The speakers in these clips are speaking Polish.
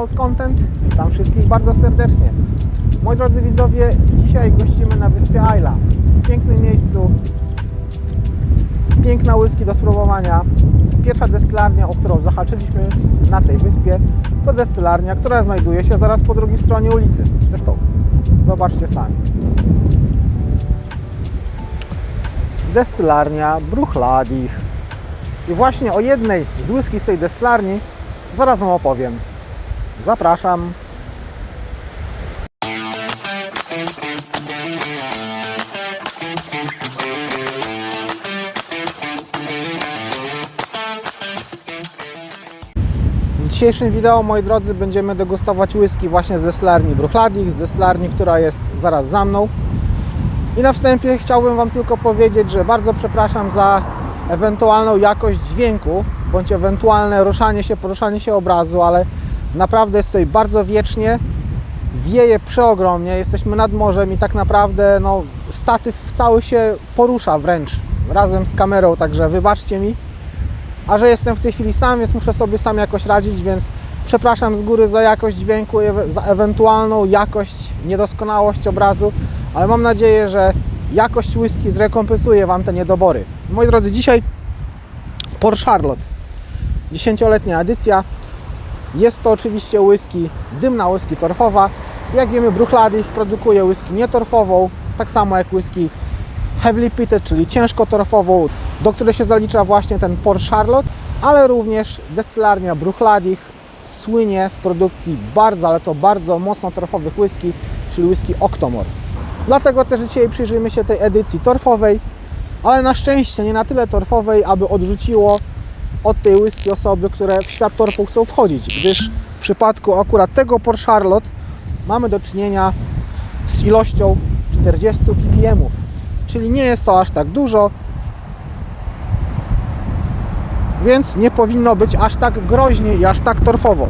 Malt Content. Witam wszystkich bardzo serdecznie. Moi drodzy widzowie, dzisiaj gościmy na wyspie Isla. W pięknym miejscu. Piękna whisky do spróbowania. Pierwsza destylarnia, o którą zahaczyliśmy na tej wyspie, to destylarnia, która znajduje się zaraz po drugiej stronie ulicy. Zresztą, zobaczcie sami. Destylarnia Bruchladich. I właśnie o jednej z whisky z tej destylarni zaraz Wam opowiem. Zapraszam. W dzisiejszym wideo, moi drodzy, będziemy degustować whisky właśnie z destylarni Bruchladich, z destylarni, która jest zaraz za mną. I na wstępie chciałbym Wam tylko powiedzieć, że bardzo przepraszam za ewentualną jakość dźwięku, bądź ewentualne ruszanie się, poruszanie się obrazu, ale naprawdę jest tutaj bardzo wiecznie, wieje przeogromnie, jesteśmy nad morzem i tak naprawdę no, statyw cały się porusza wręcz razem z kamerą, także wybaczcie mi. A że jestem w tej chwili sam, więc muszę sobie sam jakoś radzić, więc przepraszam z góry za jakość dźwięku, za ewentualną jakość, niedoskonałość obrazu, ale mam nadzieję, że jakość whisky zrekompensuje Wam te niedobory. Moi drodzy, dzisiaj Port Charlotte, 10-letnia edycja. Jest to oczywiście whisky, dymna whisky torfowa. Jak wiemy, Bruichladdich produkuje whisky nietorfową, tak samo jak whisky heavily peated, czyli ciężko torfową, do której się zalicza właśnie ten Port Charlotte, ale również destylarnia Bruichladdich słynie z produkcji bardzo, ale to bardzo mocno torfowych whisky, czyli whisky Octomore. Dlatego też dzisiaj przyjrzymy się tej edycji torfowej, ale na szczęście nie na tyle torfowej, aby odrzuciło tej whisky osoby, które w świat torfu chcą wchodzić, gdyż w przypadku akurat tego Port Charlotte mamy do czynienia z ilością 40 ppm, czyli nie jest to aż tak dużo, więc nie powinno być aż tak groźnie i aż tak torfowo.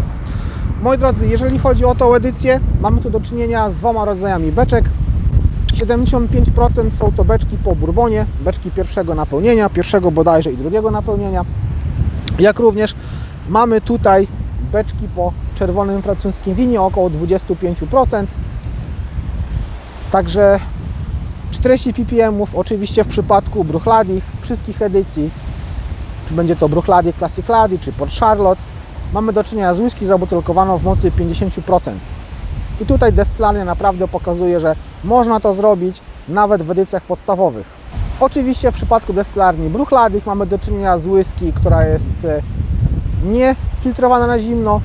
Moi drodzy, jeżeli chodzi o tą edycję, mamy tu do czynienia z dwoma rodzajami beczek. 75% są to beczki po bourbonie, beczki pierwszego napełnienia, pierwszego bodajże i drugiego napełnienia. Jak również mamy tutaj beczki po czerwonym francuskim winie, około 25%. Także 40 ppm, oczywiście w przypadku Bruchladich, wszystkich edycji, czy będzie to Bruchladi Classic Lady, czy Port Charlotte, mamy do czynienia z whisky zabutelkowaną w mocy 50%. I tutaj destylarnia naprawdę pokazuje, że można to zrobić nawet w edycjach podstawowych. Oczywiście w przypadku destylarni Bruchladich mamy do czynienia z whisky, która jest e, nie filtrowana na zimno,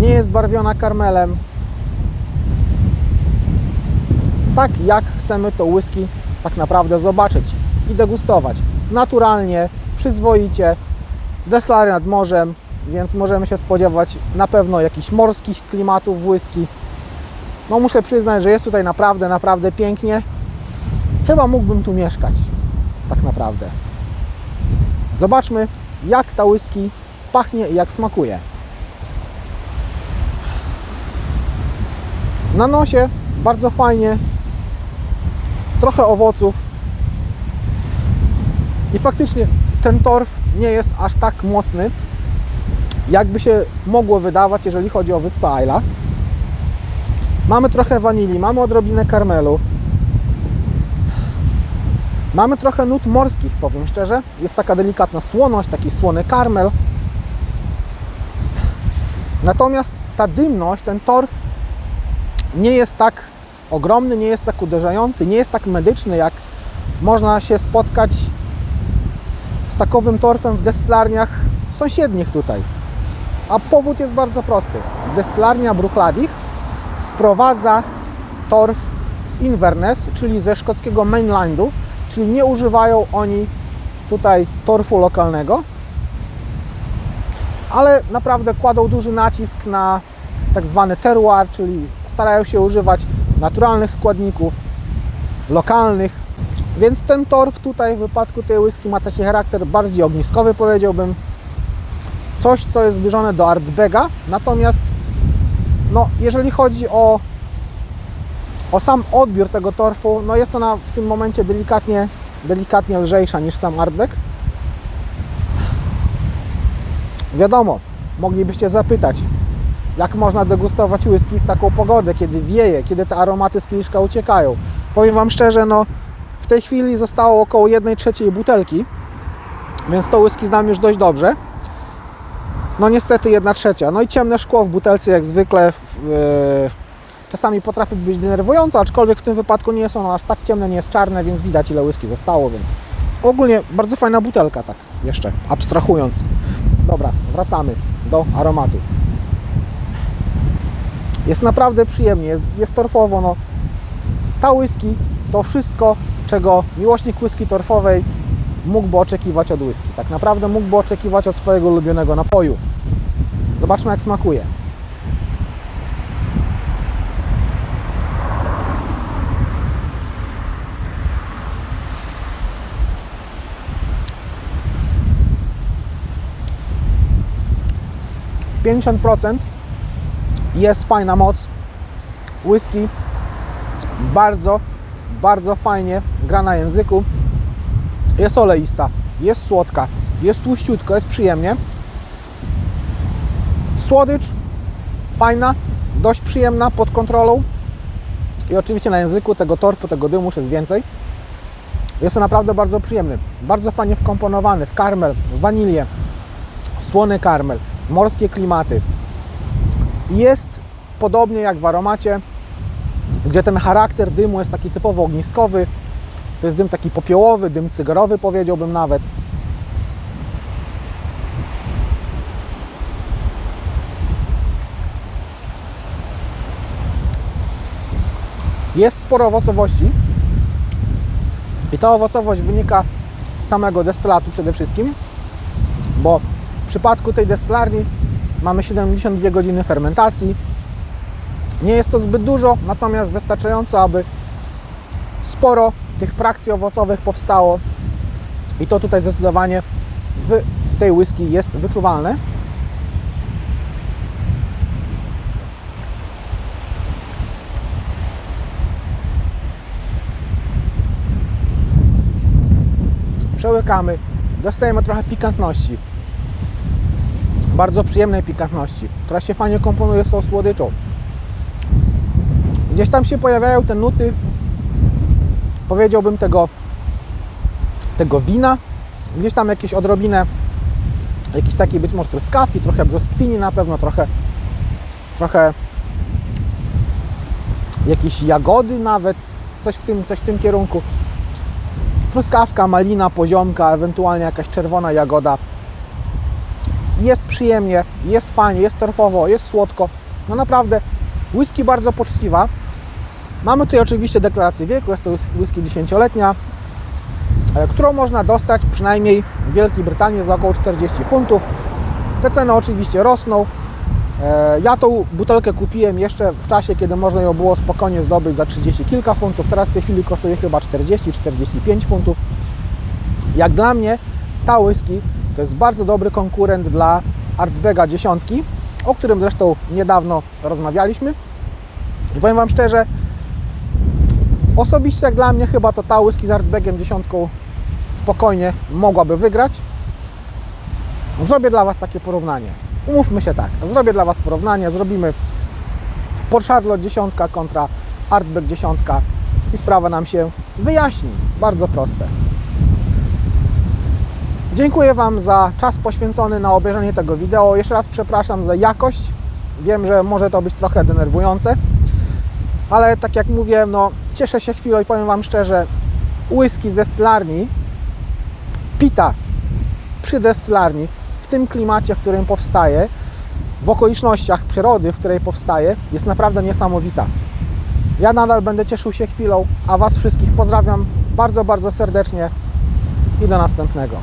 nie jest barwiona karmelem. Tak jak chcemy to whisky tak naprawdę zobaczyć i degustować. Naturalnie, przyzwoicie, destylarnia nad morzem, więc możemy się spodziewać na pewno jakichś morskich klimatów whisky. No muszę przyznać, że jest tutaj naprawdę, naprawdę pięknie. Chyba mógłbym tu mieszkać, tak naprawdę. Zobaczmy, jak ta whisky pachnie i jak smakuje. Na nosie bardzo fajnie, trochę owoców i faktycznie ten torf nie jest aż tak mocny, jakby się mogło wydawać, jeżeli chodzi o wyspę Isla. Mamy trochę wanilii, mamy odrobinę karmelu. Mamy trochę nut morskich, powiem szczerze. Jest taka delikatna słoność, taki słony karmel. Natomiast ta dymność, ten torf nie jest tak ogromny, nie jest tak uderzający, nie jest tak medyczny, jak można się spotkać z takowym torfem w destylarniach sąsiednich tutaj. A powód jest bardzo prosty. Destylarnia Bruchladich sprowadza torf z Inverness, czyli ze szkockiego mainlandu, czyli nie używają oni tutaj torfu lokalnego, ale naprawdę kładą duży nacisk na tak zwany terroir, czyli starają się używać naturalnych składników, lokalnych, więc ten torf tutaj w wypadku tej whisky ma taki charakter bardziej ogniskowy, powiedziałbym. Coś, co jest zbliżone do Artbega, natomiast no, jeżeli chodzi o, o sam odbiór tego torfu, no jest ona w tym momencie delikatnie, delikatnie lżejsza niż sam Artbeg. Wiadomo, moglibyście zapytać, jak można degustować whisky w taką pogodę, kiedy wieje, kiedy te aromaty z kieliszka uciekają. Powiem Wam szczerze, no w tej chwili zostało około 1 trzeciej butelki, więc to whisky znam już dość dobrze. No niestety 1 trzecia. No i ciemne szkło w butelce jak zwykle w, e, czasami potrafi być denerwujące, aczkolwiek w tym wypadku nie jest ono aż tak ciemne, nie jest czarne, więc widać ile whisky zostało, więc ogólnie bardzo fajna butelka, tak jeszcze abstrahując. Dobra, wracamy do aromatu. Jest naprawdę przyjemnie, jest, jest torfowo, no. Ta whisky to wszystko, czego miłośnik whisky torfowej mógłby oczekiwać od whisky. Tak naprawdę mógłby oczekiwać od swojego ulubionego napoju. Zobaczmy jak smakuje. Pięćdziesiąt procent jest fajna moc. Whisky bardzo, bardzo fajnie gra na języku. Jest oleista, jest słodka, jest tłuściutko, jest przyjemnie. Słodycz fajna, dość przyjemna, pod kontrolą. I oczywiście na języku tego torfu, tego dymu już jest więcej. Jest to naprawdę bardzo przyjemny. Bardzo fajnie wkomponowany w karmel, w wanilię, słony karmel, morskie klimaty. Jest podobnie jak w aromacie, gdzie ten charakter dymu jest taki typowo ogniskowy. To jest dym taki popiołowy, dym cygarowy powiedziałbym nawet. Jest sporo owocowości i ta owocowość wynika z samego destylatu przede wszystkim, bo przypadku tej destylarni mamy 72 godziny fermentacji. Nie jest to zbyt dużo, natomiast wystarczająco, aby sporo tych frakcji owocowych powstało i to tutaj zdecydowanie w tej whisky jest wyczuwalne. Przełykamy, dostajemy trochę pikantności. Bardzo przyjemnej pikantności, która się fajnie komponuje z tą słodyczą. Gdzieś tam się pojawiają te nuty, powiedziałbym, tego, tego wina. Gdzieś tam jakieś odrobinę, jakieś takiej być może truskawki, trochę brzoskwini na pewno, trochę, trochę jakieś jagody nawet, coś w tym, coś w tym kierunku. Truskawka, malina, poziomka, ewentualnie jakaś czerwona jagoda. Jest przyjemnie, jest fajnie, jest torfowo, jest słodko. No naprawdę, whisky bardzo poczciwa. Mamy tutaj oczywiście deklarację wieku, jest to whisky 10-letnia, e, którą można dostać przynajmniej w Wielkiej Brytanii za około 40 funtów. Te ceny oczywiście rosną. E, Ja tą butelkę kupiłem jeszcze w czasie, kiedy można ją było spokojnie zdobyć za 30 kilka funtów. Teraz w tej chwili kosztuje chyba 40-45 funtów. Jak dla mnie ta whisky to jest bardzo dobry konkurent dla Artbega 10, o którym zresztą niedawno rozmawialiśmy. I powiem Wam szczerze, osobiście dla mnie chyba to ta whisky z Artbegiem 10 spokojnie mogłaby wygrać. Zrobię dla Was takie porównanie. Umówmy się tak, zrobię dla Was porównanie, zrobimy Port Charlotte 10 kontra Artbeg 10 i sprawa nam się wyjaśni. Bardzo proste. Dziękuję Wam za czas poświęcony na obejrzenie tego wideo. Jeszcze raz przepraszam za jakość. Wiem, że może to być trochę denerwujące, ale tak jak mówię, no cieszę się chwilą i powiem Wam szczerze, whisky z destylarni, pita przy destylarni, w tym klimacie, w którym powstaje, w okolicznościach przyrody, w której powstaje, jest naprawdę niesamowita. Ja nadal będę cieszył się chwilą, a Was wszystkich pozdrawiam bardzo, bardzo serdecznie i do następnego.